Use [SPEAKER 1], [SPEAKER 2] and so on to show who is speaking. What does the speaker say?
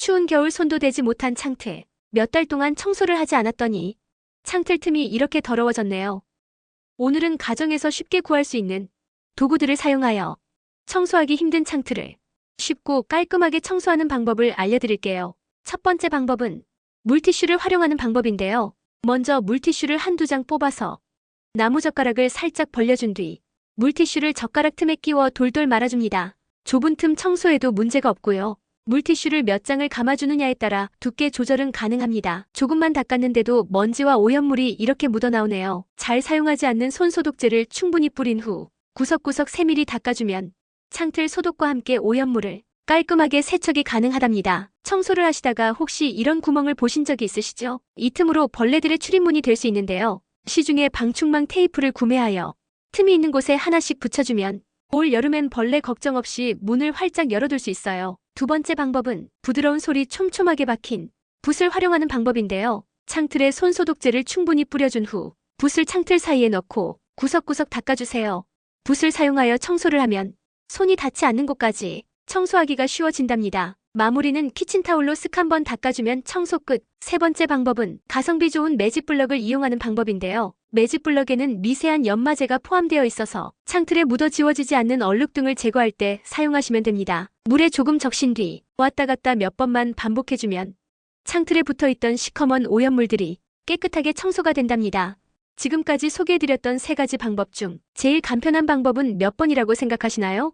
[SPEAKER 1] 추운 겨울 손도 대지 못한 창틀. 몇 달 동안 청소를 하지 않았더니 창틀 틈이 이렇게 더러워졌네요. 오늘은 가정에서 쉽게 구할 수 있는 도구들을 사용하여 청소하기 힘든 창틀을 쉽고 깔끔하게 청소하는 방법을 알려드릴게요. 첫 번째 방법은 물티슈를 활용하는 방법인데요. 먼저 물티슈를 한두 장 뽑아서 나무젓가락을 살짝 벌려준 뒤 물티슈를 젓가락 틈에 끼워 돌돌 말아줍니다. 좁은 틈 청소에도 문제가 없고요. 물티슈를 몇 장을 감아주느냐에 따라 두께 조절은 가능합니다. 조금만 닦았는데도 먼지와 오염물이 이렇게 묻어나오네요. 잘 사용하지 않는 손소독제를 충분히 뿌린 후 구석구석 세밀히 닦아주면 창틀 소독과 함께 오염물을 깔끔하게 세척이 가능하답니다. 청소를 하시다가 혹시 이런 구멍을 보신 적이 있으시죠? 이 틈으로 벌레들의 출입문이 될 수 있는데요. 시중에 방충망 테이프를 구매하여 틈이 있는 곳에 하나씩 붙여주면 올 여름엔 벌레 걱정 없이 문을 활짝 열어둘 수 있어요. 두 번째 방법은 부드러운 솔이 촘촘하게 박힌 붓을 활용하는 방법인데요. 창틀에 손소독제를 충분히 뿌려준 후 붓을 창틀 사이에 넣고 구석구석 닦아주세요. 붓을 사용하여 청소를 하면 손이 닿지 않는 곳까지 청소하기가 쉬워진답니다. 마무리는 키친타올로 쓱 한번 닦아주면 청소 끝. 세 번째 방법은 가성비 좋은 매직 블럭을 이용하는 방법인데요. 매직 블럭에는 미세한 연마제가 포함되어 있어서 창틀에 묻어 지워지지 않는 얼룩 등을 제거할 때 사용하시면 됩니다. 물에 조금 적신 뒤 왔다 갔다 몇 번만 반복해주면 창틀에 붙어있던 시커먼 오염물들이 깨끗하게 청소가 된답니다. 지금까지 소개해드렸던 세 가지 방법 중 제일 간편한 방법은 몇 번이라고 생각하시나요?